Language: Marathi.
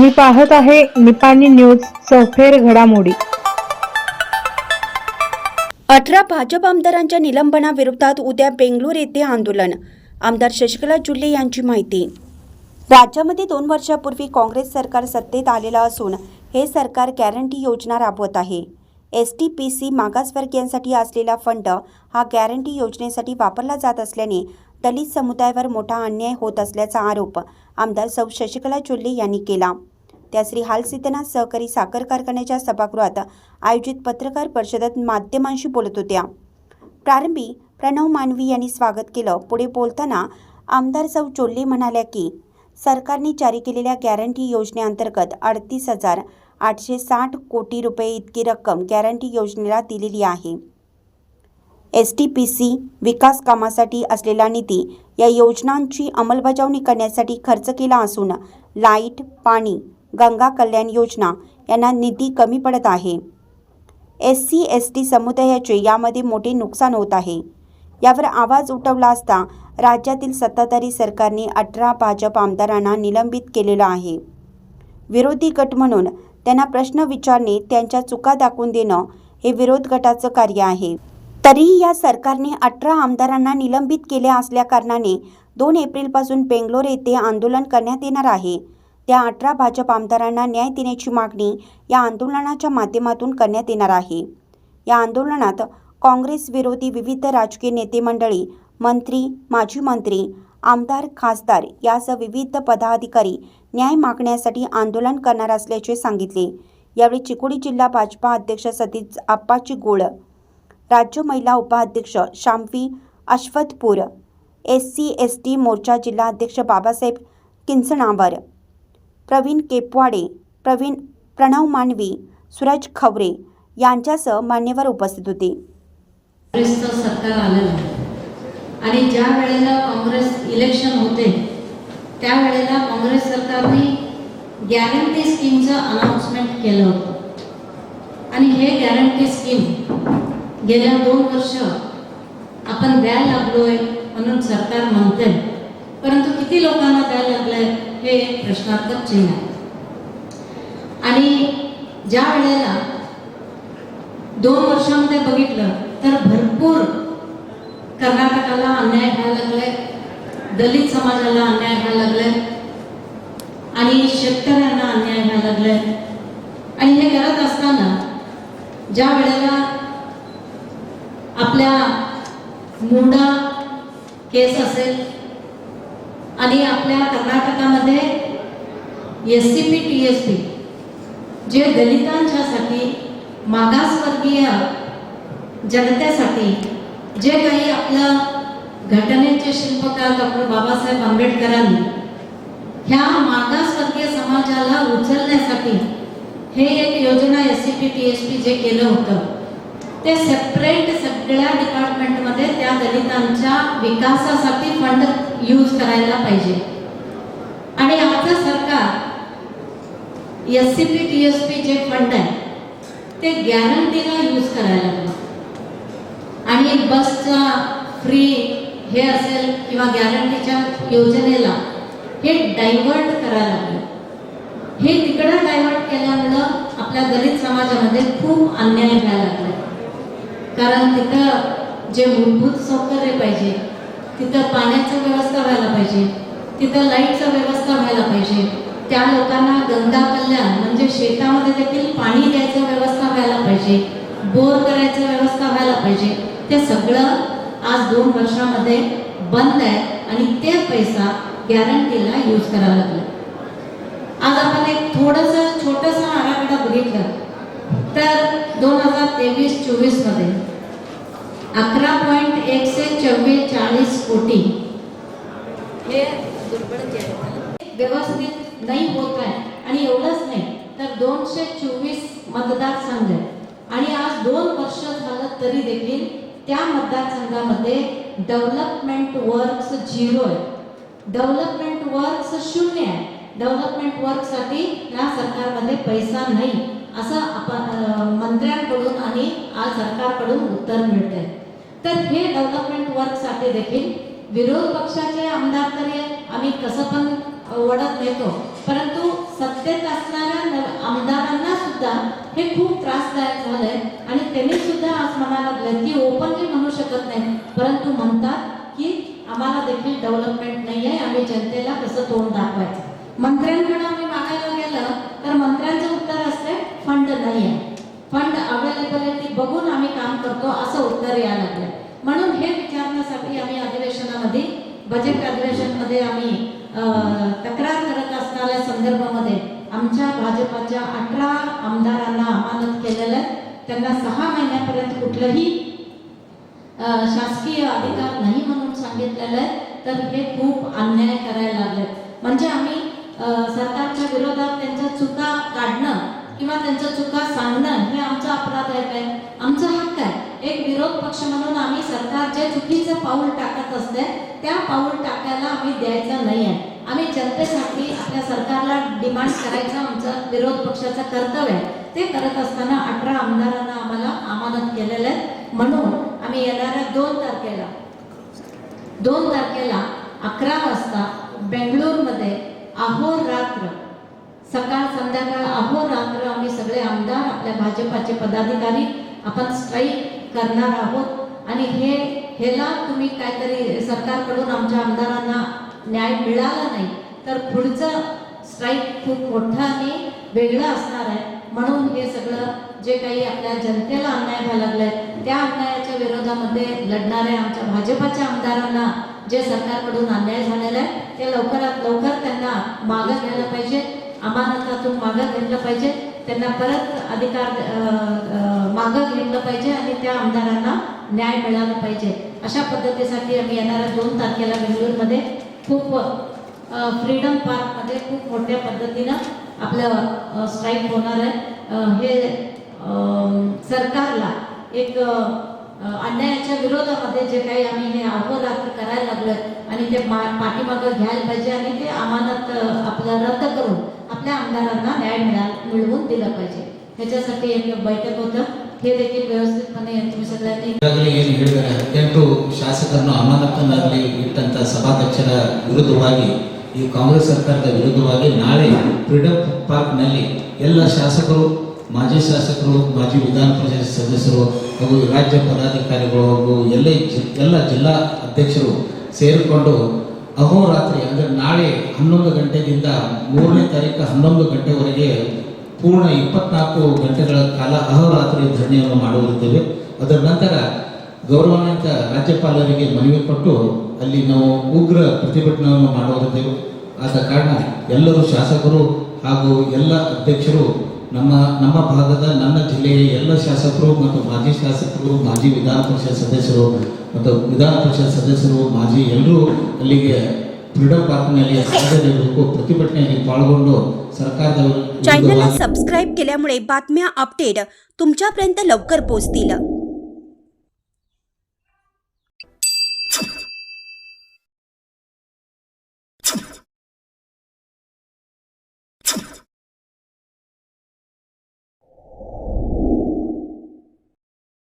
तुम्ही पाहत आहे निपाणी न्यूज सौफेर घडामोडी. अठरा भाजप आमदारांच्या निलंबनाविरोधात उद्या बेंगलोर येथे आंदोलन. आमदार शशिकला जुल्ले यांची माहिती. राज्यामध्ये दोन वर्षापूर्वी काँग्रेस सरकार सत्तेत आलेलं असून हे सरकार गॅरंटी योजना राबवत आहे. एस टी पी सी मागासवर्गीयांसाठी असलेला फंड हा गॅरंटी योजनेसाठी वापरला जात असल्याने दलित समुदायावर मोठा अन्याय होत असल्याचा आरोप आमदार सौ शशिकला चुल्ले यांनी केला. त्या श्री हालसिद्धनाथ सहकारी साखर कारखान्याच्या सभागृहात आयोजित पत्रकार परिषदेत माध्यमांशी बोलत होत्या. प्रारंभी प्रणव मानवी यांनी स्वागत केलं. पुढे बोलताना आमदार सौ चोल्ले म्हणाल्या की सरकारने जारी केलेल्या गॅरंटी योजनेअंतर्गत अडतीस हजार आठशे साठ कोटी रुपये इतकी रक्कम गॅरंटी योजनेला दिलेली आहे. एस टी पी सी विकास कामासाठी असलेला निधी या योजनांची अंमलबजावणी करण्यासाठी खर्च केला असून लाइट पाणी गंगा कल्याण योजना यांना निधी कमी पडत आहे. एस सी एस टी समुदायाचे यामध्ये मोठे नुकसान होत आहे. यावर आवाज उठवला असता राज्यातील सत्ताधारी सरकारने अठरा भाजप आमदारांना निलंबित केलेलं आहे. विरोधी गट म्हणून त्यांना प्रश्न विचारणे त्यांच्या चुका दाखवून देणं हे विरोध गटाचं कार्य आहे. तरीही या सरकारने अठरा आमदारांना निलंबित केले असल्याकारणाने दोन एप्रिलपासून बेंगलोर येथे आंदोलन करण्यात येणार आहे. त्या अठरा भाजप आमदारांना न्याय देण्याची मागणी या आंदोलनाच्या माध्यमातून करण्यात येणार आहे. या आंदोलनात काँग्रेस विरोधी विविध राजकीय नेते मंडळी मंत्री माजी मंत्री आमदार खासदार यासह विविध पदाधिकारी न्याय मागण्यासाठी आंदोलन करणार असल्याचे सांगितले. यावेळी चिकोडी जिल्हा भाजपा अध्यक्ष सतीश आप्पाची गोळ राज्य महिला उपाध्यक्ष Shamvi Ashwathpur S C S T मोर्चा जिल्हा अध्यक्ष बाबासाहेब किंचणावर प्रवीण केपवाडे प्रवीण प्रणव मानवी सूरज खवरे यांच्यासह मान्यवर उपस्थित होते. काँग्रेसचं सरकार आलेलं आणि ज्या वेळेला काँग्रेस इलेक्शन होते त्यावेळेला काँग्रेस सरकारने गॅरंटी स्कीमचं अनाउन्समेंट केलं होतं. आणि हे गॅरंटी स्कीम गेल्या दोन वर्ष आपण द्यायला लागलोय म्हणून सरकार म्हणते. परंतु किती लोकांना द्यायला लागलंय? हे प्रश्नार्थक चिन्ह आहे. आणि ज्या वेळेला दोन वर्षामध्ये बघितलं तर भरपूर कर्नाटकाला अन्याय व्हायला लागलाय दलित समाजाला अन्याय व्हायला लागलाय आणि शेतकऱ्यांना अन्याय व्हायला लागलाय आणि हे करत असताना ज्या वेळेला आपल्या मुंडा केस असेल आणि आपल्या कर्नाटकामध्ये S C P T S P जे दलितांच्यासाठी मागासवर्गीय जनतेसाठी जे काही आपलं घटनेचे शिल्पकार डॉक्टर बाबासाहेब आंबेडकरांनी ह्या मागासवर्गीय समाजाला उचलण्यासाठी हे एक योजना S C P T S P जे केलं होतं ते सेपरेट सगळ्या डिपार्टमेंटमध्ये त्या दलितांच्या विकासासाठी फंड यूज करायला पाहिजे. आणि आमचं सरकार S C P T S P जे फंड आहे ते गॅरंटीला यूज करायला लागलं. आणि बसचा फ्री हे असेल किंवा गॅरंटीच्या योजनेला हे डायव्हर्ट करायला लागलं. हे तिकडं डायव्हर्ट केल्यामुळं आपल्या दलित समाजामध्ये खूप अन्याय व्हायला लागला कारण तिथं जे मूलभूत सौकर्य पाहिजे तिथं पाण्याची व्यवस्था व्हायला पाहिजे. तिथं लाईटचा व्यवस्था व्हायला पाहिजे. त्या लोकांना गंगा कल्याण म्हणजे शेतामध्ये देखील पाणी द्यायचं व्यवस्था व्हायला पाहिजे. बोर करायचं व्यवस्था व्हायला पाहिजे. ते सगळं आज दोन वर्षामध्ये बंद आहे आणि ते पैसा गॅरंटीला यूज करायला लागला. आज आपण एक थोडंसं छोटंसं आराखडा बघितलं. तर दोन हजार तेवीस चोवीसमध्ये अकरा पॉईंट एकशे चव्वेचाळीस कोटी. हे दुर्बळ जे आहे व्यवस्थित नाही होत आहे. आणि एवढंच नाही तर दोनशे चोवीस मतदारसंघ आहे आणि आज दोन वर्ष झालं तरी देखील त्या मतदारसंघामध्ये डेव्हलपमेंट वर्क्स झिरो आहे. डेव्हलपमेंट वर्क्स शून्य आहे. डेव्हलपमेंट वर्कसाठी या सरकारमध्ये पैसा नाही असं आपण मंत्र्यांकडून आणि आज सरकारकडून उत्तर मिळतंय. तर हे डेव्हलपमेंट वर्कसाठी देखील विरोध पक्षाचे आमदार तरी आम्ही कसं पण वडत नेतो. परंतु सत्तेत असणाऱ्या आमदारांना सुद्धा हे खूप त्रासदायक झालंय. आणि त्यांनी सुद्धा आज म्हणायला लागले की ओपनली म्हणू शकत नाही. परंतु म्हणतात की आम्हाला देखील डेव्हलपमेंट नाही आहे आम्ही जनतेला कसं तोंड दाखवायचं? मंत्र्यांकडे आम्ही मागायला गेलं तर मंत्र्यांचं उत्तर असते फंड नाही आहे फंड बघून आम्ही काम करतो असं उत्तर यायला लागलं म्हणून हे विचारण्यासाठी आम्ही अधिवेशनामध्ये बजेट अधिवेशनमध्ये आम्ही अं, तक्रार करत असणाऱ्या संदर्भामध्ये आमच्या भाजपाच्या अठरा आमदारांना अमानत केलेलं आहे. त्यांना सहा महिन्यापर्यंत कुठलंही शासकीय अधिकार नाही म्हणून सांगितलेलं आहे. तर हे खूप अन्याय करायला लागले म्हणजे आम्ही सरकारच्या विरोधात त्यांच्या चुका काढणं किंवा त्यांच्या चुका सांगणं हे आमचा अपराध आहे. काय आमचा हक्क आहे. एक विरोध पक्ष म्हणून आम्ही सरकार जे चुकीचं पाऊल टाकत असते त्या पाऊल टाकायला आम्ही द्यायचं नाही आहे. आम्ही जनतेसाठी आपल्या सरकारला डिमांड करायचं आमचं विरोध पक्षाचं कर्तव्य आहे. ते करत असताना अठरा आमदारांना आम्हाला अमानत केलेलं आहे. म्हणून आम्ही येणाऱ्या दोन तारखेला दोन तारखेला अकरा वाजता बेंगळूरमध्ये अहोरात्र सकाळ संध्याकाळ अहोरात्र आम्ही सगळे आमदार आपल्या भाजपाचे पदाधिकारी आपण स्ट्राईक करणार आहोत. आणि हे ह्याला तुम्ही काहीतरी सरकारकडून आमच्या आमदारांना न्याय मिळाला नाही तर पुढचं स्ट्राईक खूप मोठं आणि वेगळं असणार आहे. म्हणून हे सगळं जे काही आपल्या जनतेला अन्याय व्हायला लागलाय त्या अन्यायाच्या विरोधामध्ये लढणाऱ्या आमच्या भाजपाच्या आमदारांना जे सरकारकडून अन्याय झालेला आहे ते लवकरात लवकर त्यांना मागं घ्यायला पाहिजे. अमानतातून मागं घेतलं पाहिजे. त्यांना परत अधिकार मागं घेतलं पाहिजे आणि त्या आमदारांना न्याय मिळाला पाहिजे. अशा पद्धतीसाठी आम्ही येणाऱ्या दोन तारखेला बेंगळूरमध्ये खूप फ्रीडम पार्कमध्ये खूप मोठ्या पद्धतीनं आपलं स्ट्राईक होणार आहे. हे सरकारला एक अन्यायाच्या विरोधामध्ये जे काही आम्ही हे अहोरात्र करायला लागलोय आणि ते मा पाठीमागं घ्यायला पाहिजे आणि ते अमानत आपलं रद्द करून आपल्या आमदारांना न्याय मिळा मिळवून दिला पाहिजे ह्याच्यासाठी एक बैठक होतं हे देखील व्यवस्थितपणे तुम्ही सगळ्यांनी ಈಗಾಗಲೇ ಏನು ಹೇಳಿದ್ದಾರೆ ಹದಿನೆಂಟು ಶಾಸಕರನ್ನು ಅಮಾನತನ್ನಾಗಲಿ ಇಟ್ಟಂತ ಸಭಾಧ್ಯಕ್ಷರ ವಿರುದ್ಧವಾಗಿ ಈ ಕಾಂಗ್ರೆಸ್ ಸರ್ಕಾರದ ವಿರುದ್ಧವಾಗಿ ನಾಳೆ ಫ್ರೀಡಂ ಪಾರ್ಕ್ನಲ್ಲಿ ಎಲ್ಲ ಶಾಸಕರು ಮಾಜಿ ಶಾಸಕರು ಮಾಜಿ ವಿಧಾನ ಪರಿಷತ್ ಸದಸ್ಯರು ಹಾಗೂ ರಾಜ್ಯ ಪದಾಧಿಕಾರಿಗಳು ಹಾಗೂ ಎಲ್ಲ ಜಿ- ಎಲ್ಲ ಜಿಲ್ಲಾ ಅಧ್ಯಕ್ಷರು ಸೇರಿಕೊಂಡು ಅಹೋರಾತ್ರಿ, ಅಂದರೆ ನಾಳೆ ಹನ್ನೊಂದು ಗಂಟೆಯಿಂದ ಮೂರನೇ ತಾರೀಕು ಹನ್ನೊಂದು ಗಂಟೆವರೆಗೆ ಪೂರ್ಣ ಇಪ್ಪತ್ನಾಲ್ಕು ಗಂಟೆಗಳ ಕಾಲ ಅಹೋರಾತ್ರಿ ಧರಣಿಯನ್ನು ಮಾಡುತ್ತಿದ್ದೇವೆ ಅದರ ನಂತರ ಗೌರವಾನ್ವಿತ ರಾಜ್ಯಪಾಲರಿಗೆ ಮನವಿ ಕೊಟ್ಟು ಅಲ್ಲಿ ನಾವು ಉಗ್ರ ಪ್ರತಿಭಟನೆಯನ್ನು ಮಾಡುತ್ತಿದ್ದೆವು ಆದ ಕಾರಣ ಎಲ್ಲರೂ ಶಾಸಕರು ಹಾಗೂ ಎಲ್ಲ ಅಧ್ಯಕ್ಷರು ನಮ್ಮ ನಮ್ಮ ಭಾಗದ ನನ್ನ ಜಿಲ್ಲೆಯ ಎಲ್ಲ ಶಾಸಕರು ಮತ್ತು ಮಾಜಿ ಶಾಸಕರು ಮಾಜಿ ವಿಧಾನ ಪರಿಷತ್ ಸದಸ್ಯರು ಮತ್ತು ವಿಧಾನ ಪರಿಷತ್ ಸದಸ್ಯರು ಮಾಜಿ ಎಲ್ಲರೂ ಅಲ್ಲಿಗೆ ಫ್ರೀಡಂ ಪಾರ್ಕ್ನಲ್ಲಿ ಸಾಧ್ಯತೆಗಳು ಪ್ರತಿಭಟನೆಯಲ್ಲಿ ಪಾಲ್ಗೊಂಡು ಸರ್ಕಾರದ चॅनलला ವಿರುದ್ಧವಾಗಿ सबस्क्राईब केल्यामुळे बातम्या अपडेट तुमच्यापर्यंत लवकर पोहोचतील